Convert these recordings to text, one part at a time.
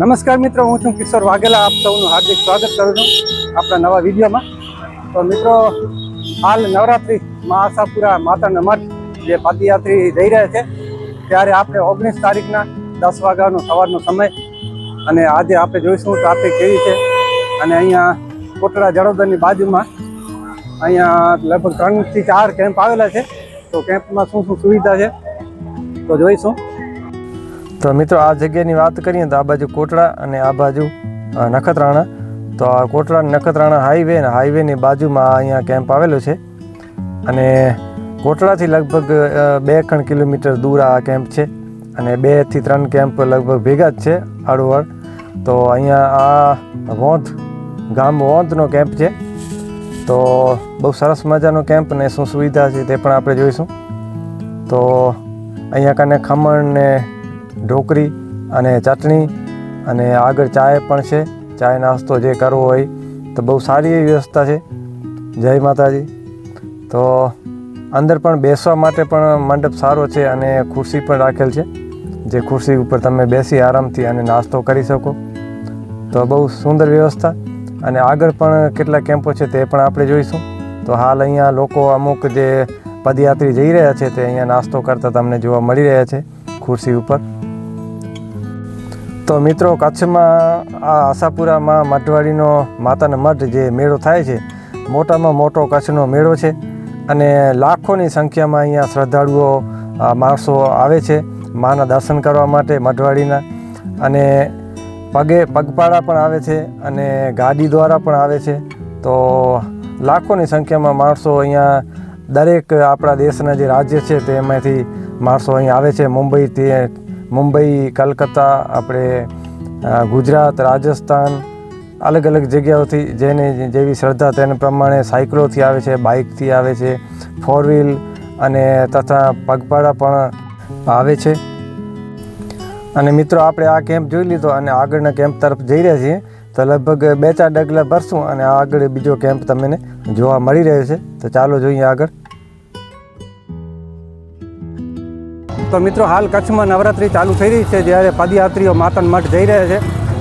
નમસ્કાર મિત્રો, હું છું કિશોર વાઘેલા. આપ સૌનું હાર્દિક સ્વાગત કરું છું આપણા નવા વિડીયોમાં. તો મિત્રો, હાલ નવરાત્રિમાં આશાપુરા માતાના મઠ જે પદયાત્રી જઈ રહ્યા છે, ત્યારે આપણે ઓગણીસ તારીખના દસ વાગ્યાનો સવારનો સમય અને આજે આપણે જોઈશું ટ્રાફિક કેવી છે. અને અહીંયા કોટડા જડોદરની બાજુમાં અહીંયા લગભગ ત્રણથી ચાર કેમ્પ આવેલા છે. તો કેમ્પમાં શું શું સુવિધા છે, તો જોઈશું. તો મિત્રો, આ જગ્યાની વાત કરીએ તો આ બાજુ કોટડા અને આ બાજુ નખત્રાણા. તો આ કોટડા અને નખત્રાણા હાઈવે ને હાઈવેની બાજુમાં અહીંયા કેમ્પ આવેલો છે. અને કોટડાથી લગભગ બે ખણ કિલોમીટર દૂર આ કેમ્પ છે અને બેથી ત્રણ કેમ્પ લગભગ ભેગા જ છે આડોવડ તો અહીંયા આ વોંધ, ગામ વોંધનો કેમ્પ છે. તો બહુ સરસ મજાનો કેમ્પ ને શું સુવિધા છે તે પણ આપણે જોઈશું. તો અહીંયા કને ખમણ ને ઢોકરી અને ચટણી અને આગળ ચાય પણ છે. ચાય નાસ્તો જે કરવો હોય તો બહુ સારી એવી વ્યવસ્થા છે. જય માતાજી. તો અંદર પણ બેસવા માટે પણ મંડપ સારો છે અને ખુરશી પણ રાખેલ છે. જે ખુરશી ઉપર તમે બેસી આરામથી અને નાસ્તો કરી શકો. તો બહુ સુંદર વ્યવસ્થા અને આગળ પણ કેટલા કેમ્પો છે તે પણ આપણે જોઈશું. તો હાલ અહીંયા લોકો અમુક જે પદયાત્રી જઈ રહ્યા છે તે અહીંયા નાસ્તો કરતા તમને જોવા મળી રહ્યા છે ખુરશી ઉપર. તો મિત્રો, કચ્છમાં આ આશાપુરામાં મઢવાડીનો માતાના મઢ જે મેળો થાય છે, મોટામાં મોટો કચ્છનો મેળો છે અને લાખોની સંખ્યામાં અહીંયા શ્રદ્ધાળુઓ માણસો આવે છે માના દર્શન કરવા માટે મઢવાડીના અને પગે પગપાળા પણ આવે છે અને ગાડી દ્વારા પણ આવે છે. તો લાખોની સંખ્યામાં માણસો અહીંયા દરેક આપણા દેશના જે રાજ્ય છે તેમાંથી માણસો અહીં આવે છે. મુંબઈથી મુંબઈ, કલકત્તા, આપણે ગુજરાત, રાજસ્થાન, અલગ અલગ જગ્યાઓથી જેને જેવી શ્રદ્ધા તેને પ્રમાણે સાયકલોથી આવે છે, બાઇકથી આવે છે ફોર વ્હીલ અને તથા પગપાળા પણ આવે છે. અને મિત્રો, આપણે આ કેમ્પ જોઈ લીધો અને આગળના કેમ્પ તરફ જઈ રહ્યા છીએ. તો લગભગ બે ચાર ડગલા ભરશું અને આગળ બીજો કેમ્પ તમને જોવા મળી રહ્યો છે. તો ચાલો જોઈએ આગળ. તો મિત્રો હાલ કચ્છમાં નવરાત્રિ ચાલુ થઈ રહી છે, જ્યારે પદયાત્રીઓ માતાના મઠ જઈ રહ્યા છે.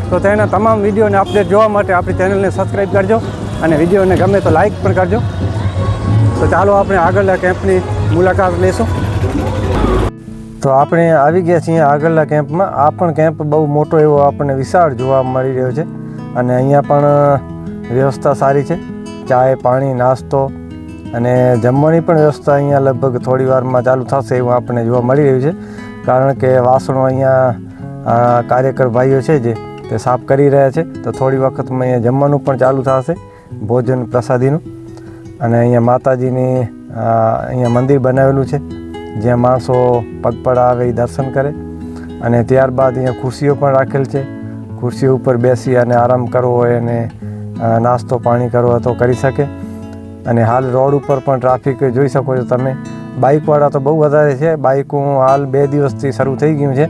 તો તેના તમામ વિડીયોને અપડેટ જોવા માટે આપણી ચેનલને સબસ્ક્રાઈબ કરજો અને વિડીયોને ગમે તો લાઈક પણ કરજો. તો ચાલો આપણે આગળના કેમ્પની મુલાકાત લઈશું. તો આપણે આવી ગયા છીએ આગળના કેમ્પમાં આ પણ કેમ્પ બહુ મોટો એવો આપણને વિશાળ જોવા મળી રહ્યો છે. અને અહીંયા પણ વ્યવસ્થા સારી છે. ચાય, પાણી, નાસ્તો અને જમવાની પણ વ્યવસ્થા અહીંયા લગભગ થોડી વારમાં ચાલુ થશે એવું આપણને જોવા મળી રહ્યું છે. કારણ કે વાસણો અહીંયા કાર્યકર ભાઈઓ છે જે, તે સાફ કરી રહ્યા છે. તો થોડી વખતમાં અહીંયા જમવાનું પણ ચાલુ થશે, ભોજન પ્રસાદીનું. અને અહીંયા માતાજીની અહીંયા મંદિર બનાવેલું છે, જ્યાં માણસો પગપળા આવે એ દર્શન કરે. અને ત્યારબાદ અહીંયા ખુરશીઓ પણ રાખેલ છે. ખુરશીઓ ઉપર બેસી અને આરામ કરવો હોય અને નાસ્તો પાણી કરવો તો કરી શકે. અને હાલ રોડ ઉપર પણ ટ્રાફિક જોઈ શકો છો તમે. બાઇકવાળા તો બહુ વધારે છે. બાઇકો હાલ બે દિવસથી શરૂ થઈ ગયું છે.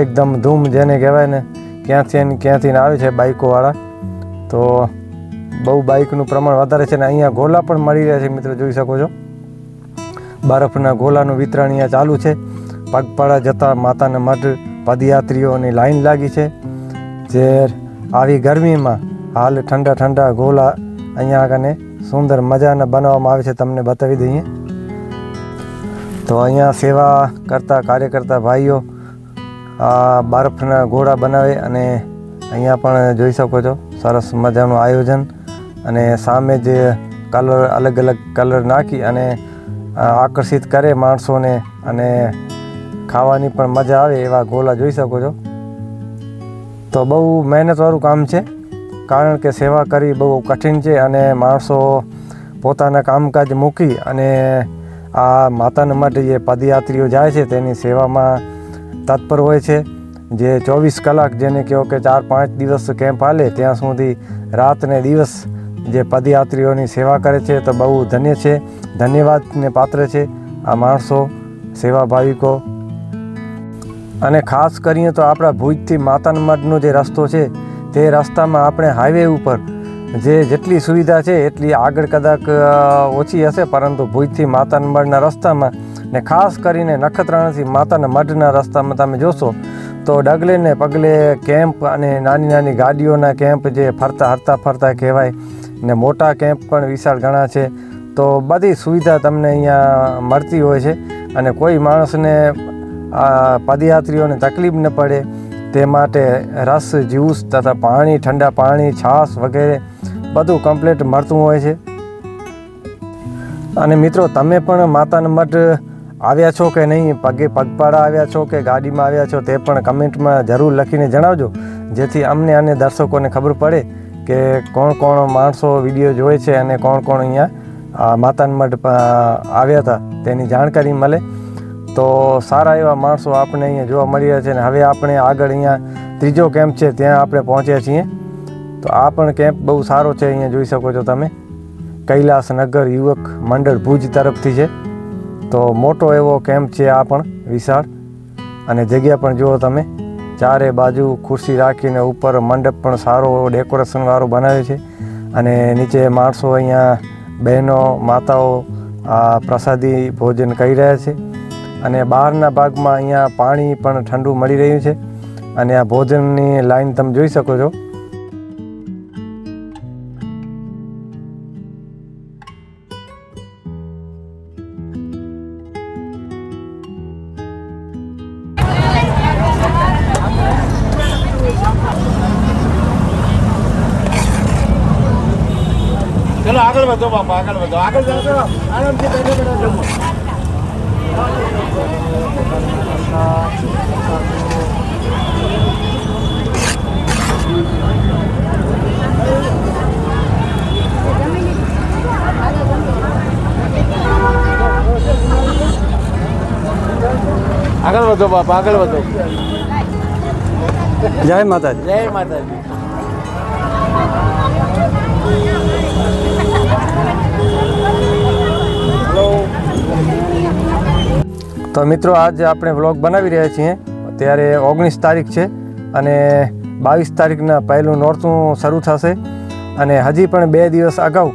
એકદમ ધૂમ જેને કહેવાય ને, ક્યાંથી ને ક્યાંથી આવે છે બાઇકોવાળા તો બહુ બાઇકનું પ્રમાણ વધારે છે ને અહીંયા ગોલા પણ મળી રહ્યા છે મિત્રો, જોઈ શકો છો. બરફના ગોલાનું વિતરણ અહીંયા ચાલુ છે. પગપાળા જતા માતાના મઢ પદયાત્રીઓની લાઈન લાગી છે. જે આવી ગરમીમાં હાલ ઠંડા ઠંડા ગોલા અહીંયા આગળ સુંદર મજાના બનાવવામાં આવે છે, તમને બતાવી દઈએ. તો અહીંયા સેવા કરતા કાર્યકર્તા ભાઈઓ આ બરફના ગોળા બનાવે અને અહીંયા પણ જોઈ શકો છો, સરસ મજાનું આયોજન. અને સામે જે કલર અલગ અલગ કલર નાખી અને આકર્ષિત કરે માણસોને અને ખાવાની પણ મજા આવે એવા ગોલા જોઈ શકો છો. તો બહુ મહેનતવાળું કામ છે. કારણ કે સેવા કરવી બહુ કઠિન છે અને માણસો પોતાના કામકાજ મૂકી અને આ માતાના માટે જે પદયાત્રીઓ જાય છે તેની સેવામાં તત્પર હોય છે. જે ચોવીસ કલાક જેને કહો કે ચાર પાંચ દિવસ કેમ્પ હાલે, ત્યાં સુધી રાત ને દિવસ જે પદયાત્રીઓની સેવા કરે છે તો બહુ ધન્ય છે ધન્યવાદને પાત્ર છે આ માણસો, સેવા ભાવિકો. અને ખાસ કરીએ તો આપણા ભુજથી માતાના મઢનો જે રસ્તો છે તે રસ્તામાં આપણે હાઈવે ઉપર જે જેટલી સુવિધા છે એટલી આગળ કદાચ ઓછી હશે. પરંતુ ભુજથી માતાના મઢના રસ્તામાં ને ખાસ કરીને નખત્રાણાથી માતાના મઢના રસ્તામાં તમે જોશો તો ડગલે ને પગલે કેમ્પ અને નાની નાની ગાડીઓના કેમ્પ જે ફરતા હરતા ફરતા કહેવાય ને મોટા કેમ્પ પણ વિશાળ ઘણા છે. તો બધી સુવિધા તમને અહીંયા મળતી હોય છે અને કોઈ માણસને પદયાત્રીઓને તકલીફ ન પડે. તે માટે રસ, જ્યુસ તથા પાણી, ઠંડા પાણી, છાશ વગેરે બધું કમ્પ્લીટ મળતું હોય છે. અને મિત્રો, તમે પણ માતાના મઢ આવ્યા છો કે નહીં? પગે પગપાળા આવ્યા છો કે ગાડીમાં આવ્યા છો તે પણ કમેન્ટમાં જરૂર લખીને જણાવજો, જેથી અમને અને દર્શકોને ખબર પડે કે કોણ કોણ માણસો વીડિયો જોવે છે અને કોણ કોણ અહીંયા માતાના મઢ આવ્યા હતા. તેની જાણકારી મળે. તો સારા એવા માણસો આપણે અહીંયા જોવા મળી રહ્યા છે અને હવે આપણે આગળ અહીંયા ત્રીજો કેમ્પ છે, ત્યાં આપણે પહોંચ્યા છીએ. તો આ પણ કેમ્પ બહુ સારો છે, અહીંયા જોઈ શકો છો તમે. કૈલાસનગર યુવક મંડળ ભુજ તરફથી છે. તો મોટો એવો કેમ્પ છે આ પણ, વિશાળ. અને જગ્યા પણ જુઓ તમે, ચારે બાજુ ખુરશી રાખીને ઉપર મંડપ પણ સારો એવો ડેકોરેશન વાળો બનાવ્યો છે. અને નીચે માણસો અહીંયા બહેનો, માતાઓ આ પ્રસાદી ભોજન કરી રહ્યા છે. અને બહારના ભાગમાં અહીંયા પાણી પણ ઠંડુ મળી રહ્યું છે. અને આ ભોજનની લાઈન તમે જોઈ શકો છો. ચલો આગળ વધો બાપા, આગળ વધો. આગળ જાઓ આરામથી બેઠો બેઠો જમો. આગળ વધો બાપા આગળ વધો. જય માતાજી. જય માતાજી. તો મિત્રો, આજ આપણે વ્લોગ બનાવી રહ્યા છીએ. ત્યારે ઓગણીસ તારીખ છે અને બાવીસ તારીખના પહેલું નોરતું શરૂ થશે. અને હજી પણ બે દિવસ અગાઉ,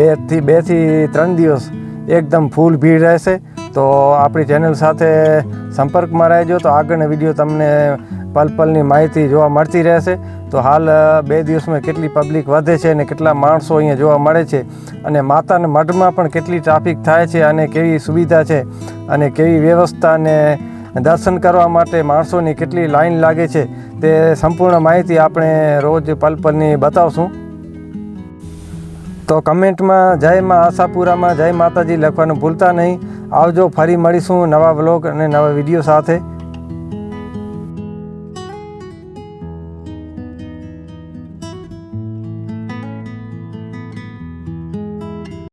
બેથી બેથી ત્રણ દિવસ એકદમ ફૂલ ભીડ રહેશે. તો આપણી ચેનલ સાથે સંપર્કમાં રહેજો તો આગળના વીડિયો તમને પલ પલની માહિતી જોવા મળતી રહેશે. તો હાલ બે દિવસમાં કેટલી પબ્લિક વધે છે અને કેટલા માણસો અહીંયા જોવા મળે છે અને માતાના મઢમાં પણ કેટલી ટ્રાફિક થાય છે અને કેવી સુવિધા છે અને કેવી વ્યવસ્થા અને દર્શન કરવા માટે માણસોની કેટલી લાઈન લાગે છે તે સંપૂર્ણ માહિતી આપણે રોજ પલ પલની બતાવશું. તો કમેન્ટમાં જય માં આશાપુરામાં જય માતાજી લખવાનું ભૂલતા નહીં. આવજો, ફરી મળીશું નવા વ્લોગ અને નવા વીડિયો સાથે.